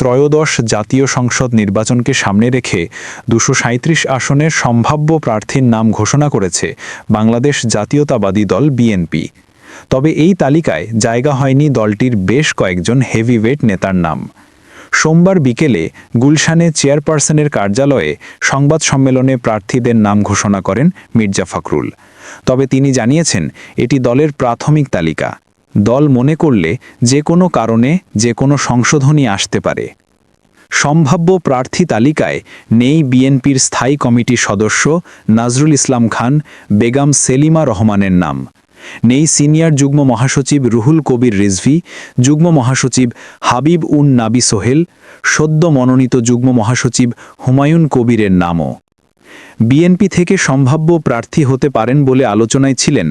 ত্রয়োদশ জাতীয় সংসদ নির্বাচনকে সামনে রেখে দুশো সাঁত্রিশ আসনের সম্ভাব্য প্রার্থীর নাম ঘোষণা করেছে বাংলাদেশ জাতীয়তাবাদী দল বিএনপি। তবে এই তালিকায় জায়গা হয়নি দলটির বেশ কয়েকজন হেভিওয়েট নেতার নাম। সোমবার বিকেলে গুলশানে চেয়ারপারসনের কার্যালয়ে সংবাদ সম্মেলনে প্রার্থীদের নাম ঘোষণা করেন মির্জা ফখরুল। তবে তিনি জানিয়েছেন, এটি দলের প্রাথমিক তালিকা। দল মনে করলে যে কোনো কারণে যে কোনো সংশোধনী আসতে পারে। সম্ভাব্য প্রার্থী তালিকায় নেই বিএনপির স্থায়ী কমিটির সদস্য নাজরুল ইসলাম খান, বেগম সেলিমা রহমানের নাম। নেই সিনিয়র যুগ্ম মহাসচিব রুহুল কবির রিজভি, যুগ্ম মহাসচিব হাবিব উন নাবি সোহেল, সদ্য মনোনীত যুগ্ম মহাসচিব হুমায়ুন কবিরের নামও। বিএনপি থেকে সম্ভাব্য প্রার্থী হতে পারেন বলে আলোচনায় ছিলেন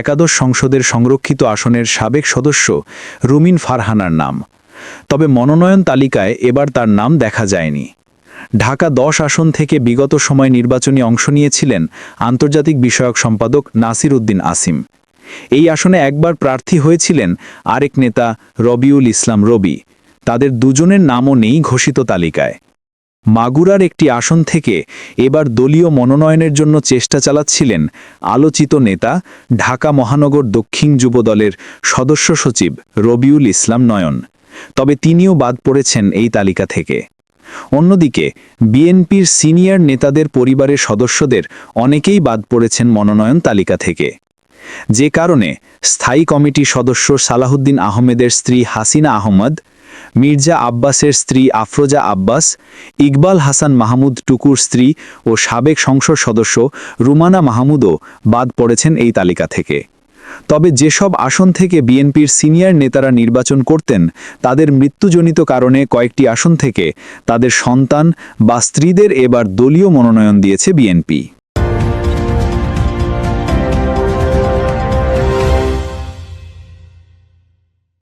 একাদশ সংসদের সংরক্ষিত আসনের সাবেক সদস্য রুমিন ফারহানার নাম। তবে মনোনয়ন তালিকায় এবার তার নাম দেখা যায়নি। ঢাকা দশ আসন থেকে বিগত সময় নির্বাচনী অংশ নিয়েছিলেন আন্তর্জাতিক বিষয়ক সম্পাদক নাসির উদ্দিন আসিম। এই আসনে একবার প্রার্থী হয়েছিলেন আরেক নেতা রবিউল ইসলাম রবি। তাদের দুজনের নামও নেই ঘোষিত তালিকায়। মাগুরার একটি আসন থেকে এবার দলীয় মনোনয়নের জন্য চেষ্টা চালাচ্ছিলেন আলোচিত নেতা, ঢাকা মহানগর দক্ষিণ যুবদলের সদস্য সচিব রবিউল ইসলাম নয়ন। তবে তিনিও বাদ পড়েছেন এই তালিকা থেকে। অন্যদিকে, বিএনপির সিনিয়র নেতাদের পরিবারের সদস্যদের অনেকেই বাদ পড়েছেন মনোনয়ন তালিকা থেকে। যে কারণে স্থায়ী কমিটি সদস্য সালাহুদ্দিন আহমেদের স্ত্রী হাসিনা আহমদ মির্জা আব্বাসের স্ত্রী আফরোজা আব্বাস, ইকবাল হাসান মাহমুদ টুকুর স্ত্রী ও সাবেক সংসদ সদস্য রুমানা মাহমুদও বাদ পড়েছেন এই তালিকা থেকে। তবে যেসব আসন থেকে বিএনপির সিনিয়র নেতারা নির্বাচন করতেন, তাদের মৃত্যুজনিত কারণে কয়েকটি আসন থেকে তাদের সন্তান বা স্ত্রীদের এবার দলীয় মনোনয়ন দিয়েছে বিএনপি।